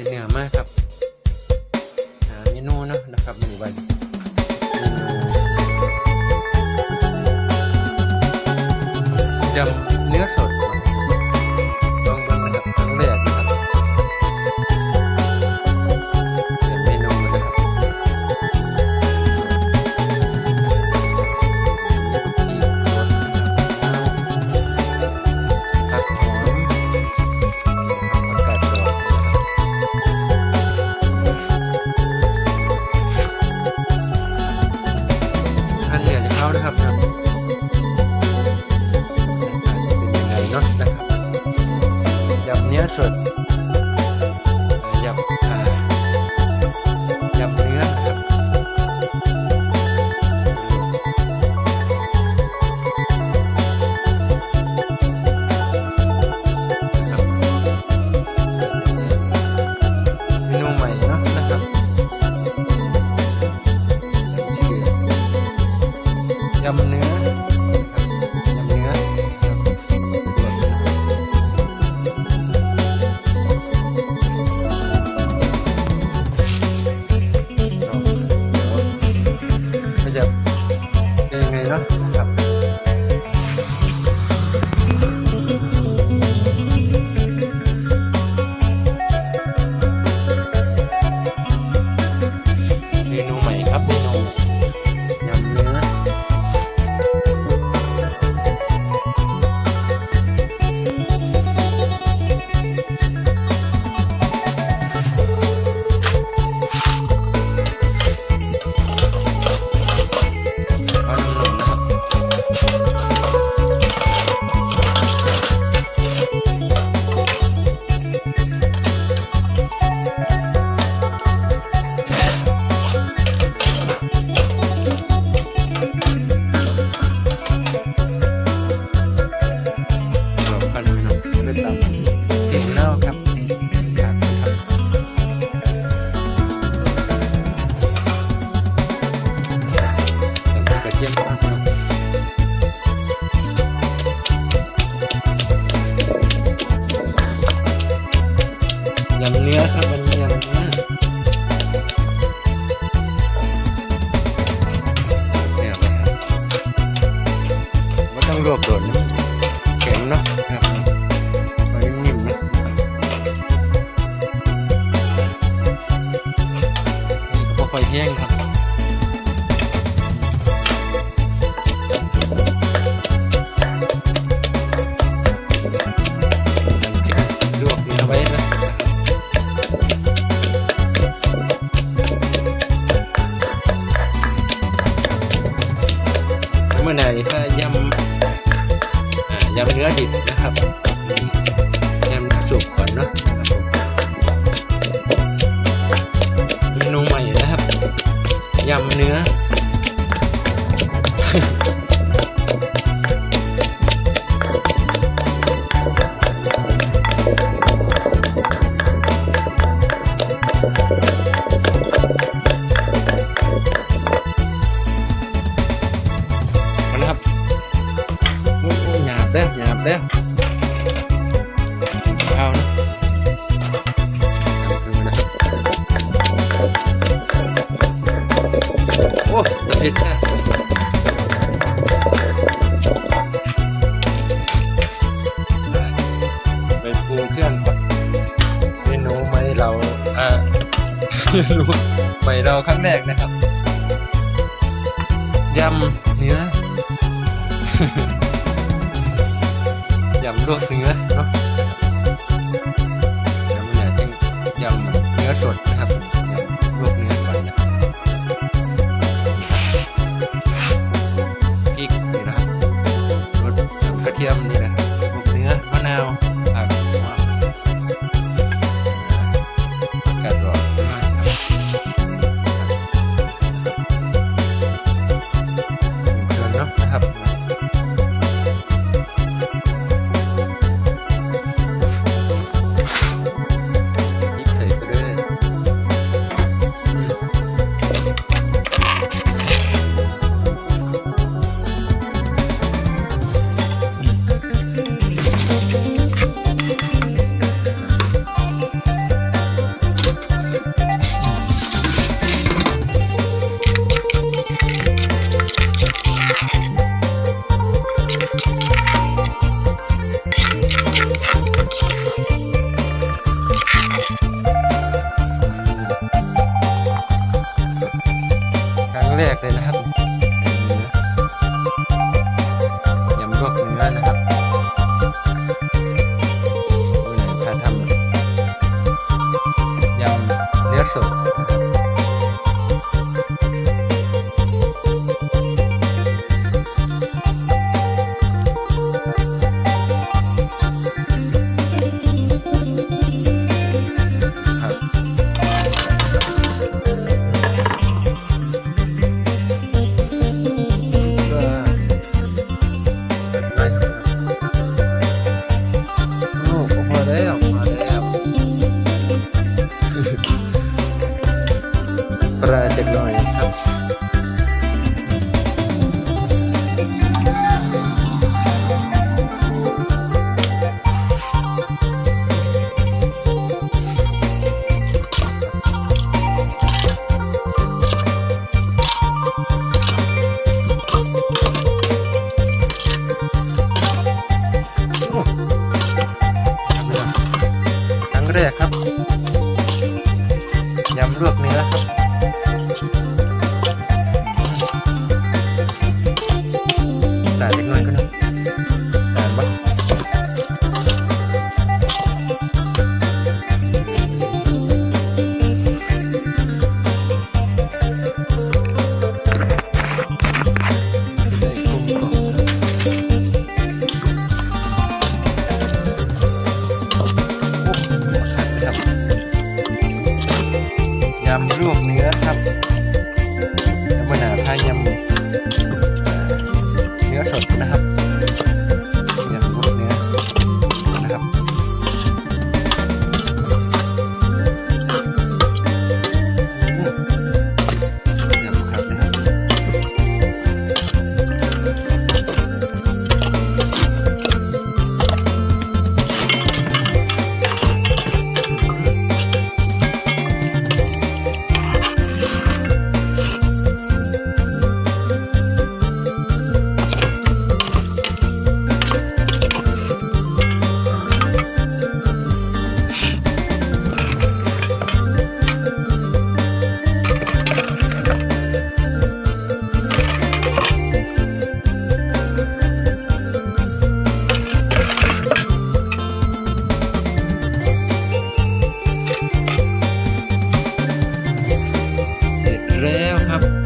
ได้เนื้อมากครับหาเมนูเนาะนะครับหนวันเมนูยำ ยำเนื้อครับยำเนื้อนะครับก็จะเป็นยังไงเนาะ ครับด้วยตามเก่งเน่าครับขาดนะครับเติมกระเทียมมากครับยำเนื้อครับ แห้งครับลวกเนื้อไว้นะเมื่อไหร่ถ้ายำอ่ายำเนื้อดิบนะครับ ยำเนื้อเอาละครับโอ้โหหยาบเด้อหยาบเด้อ เมนูใหม่เราครั้งแรกนะครับยำเนื้อยำลวกเนื้อเนาะยำเนื้อจึงยำเนื้อสดนะครับยำลวกเนื้อก่อนนะครับพริกนี่นะครับรสกระเทียมนี่นะครับลวกเนื้อมะนาว แล้วครับ